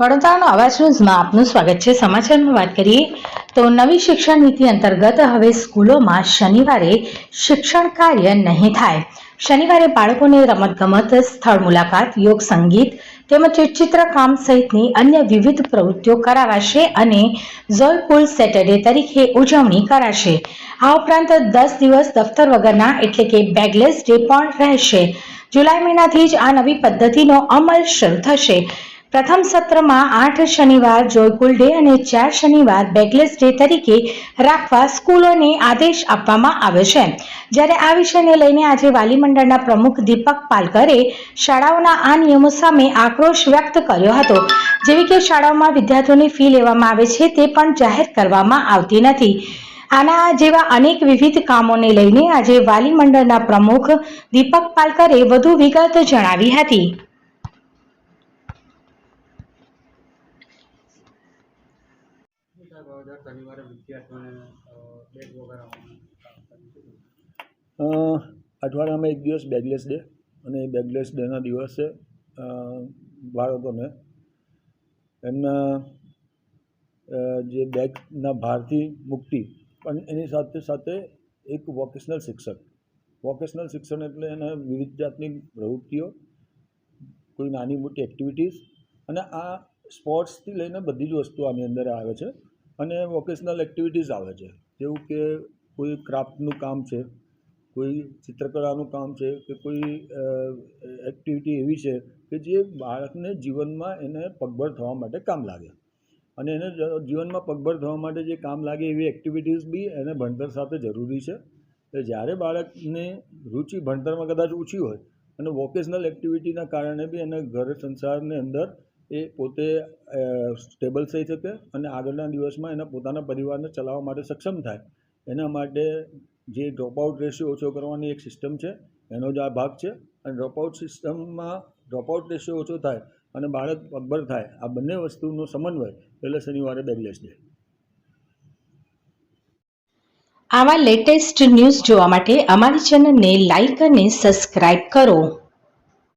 વડોદરાનો અવાજ ન્યૂઝમાં આપનું સ્વાગત છે. સમાચારમાં વાત કરીએ તો નવી શિક્ષણ નીતિ અંતર્ગત હવે સ્કૂલોમાં શનિવારે શિક્ષણ કાર્ય નહીં થાય. શનિવારે બાળકોને રમતગમત, સ્થળ મુલાકાત, યોગ સંગીત તેમજ ચિત્રકામ સહિતની અન્ય વિવિધ પ્રવૃત્તિઓ કરાવાશે અને ઝોયપુલ સેટરડે તરીકે ઉજવણી કરાશે. આ ઉપરાંત દસ દિવસ દફતર વગરના એટલે કે બેગલેસ ડે પણ રહેશે. જુલાઈ મહિનાથી જ આ નવી પદ્ધતિનો અમલ શરૂ થશે. પ્રથમ સત્રમાં આઠ શનિવાર જોયકુલ ડે અને ચાર શનિવાર બેગલેસ ડે તરીકે રાખવા સ્કૂલોને આદેશ આપવામાં આવ્યો છે. જ્યારે આ વિષયને લઈને આજે વાલી મંડળના પ્રમુખ દીપક પાલકરે શાળાઓના આ નિયમો સામે આક્રોશ વ્યક્ત કર્યો હતો. જેવી કે શાળાઓમાં વિદ્યાર્થીઓની ફી લેવામાં આવે છે તે પણ જાહેર કરવામાં આવતી નથી. આના જેવા અનેક વિવિધ કામોને લઈને આજે વાલી મંડળના પ્રમુખ દીપક પાલકરે વધુ વિગત જણાવી હતી. અઠવાડિયામાં એક દિવસ બેગલેસ ડે અને એ બેગલેસ ડેના દિવસે બાળકોને એમના જે બેગના ભારથી મુક્તિ પણ એની સાથે સાથે એક વોકેશનલ શિક્ષક. વોકેશનલ શિક્ષણ એટલે એને વિવિધ જાતની પ્રવૃત્તિઓ, કોઈ નાની મોટી એક્ટિવિટીઝ અને આ સ્પોર્ટ્સથી લઈને બધી જ વસ્તુ આની અંદર આવે છે. અને વોકેશનલ એક્ટિવિટીઝ આવે છે. જેવું કે કોઈ ક્રાફ્ટનું કામ છે, કોઈ ચિત્રકલાનું કામ છે, કે કોઈ એક્ટિવિટી એવી છે કે જે બાળકને જીવનમાં એને પગભર થવા માટે કામ લાગે. અને એને જીવનમાં પગભર થવા માટે જે કામ લાગે એવી એક્ટિવિટીઝ બી એને ભણતર સાથે જરૂરી છે. એટલે જ્યારે બાળકને રુચિ ભણતરમાં કદાચ ઓછી હોય અને વોકેશનલ એક્ટિવિટીના કારણે બી એને ઘર સંસારની અંદર એ પોતે સ્ટેબલ થઈ શકે અને આગળના દિવસમાં એના પોતાના પરિવારને ચલાવવા માટે સક્ષમ થાય. એના માટે જે ડ્રોપઆઉટ રેશિયો ઓછો કરવાની એક સિસ્ટમ છે, એનો જ આ ભાગ છે. અને ડ્રોપઆઉટ સિસ્ટમમાં ડ્રોપઆઉટ રેશિયો ઓછો થાય અને બાળક પગભર થાય, આ બંને વસ્તુનો સમન્વય એટલે શનિવારે બેગલેસ ડે આવા લેટેસ્ટ ન્યૂઝ જોવા માટે અમારી ચેનલને લાઈક અને સબસ્ક્રાઇબ કરો.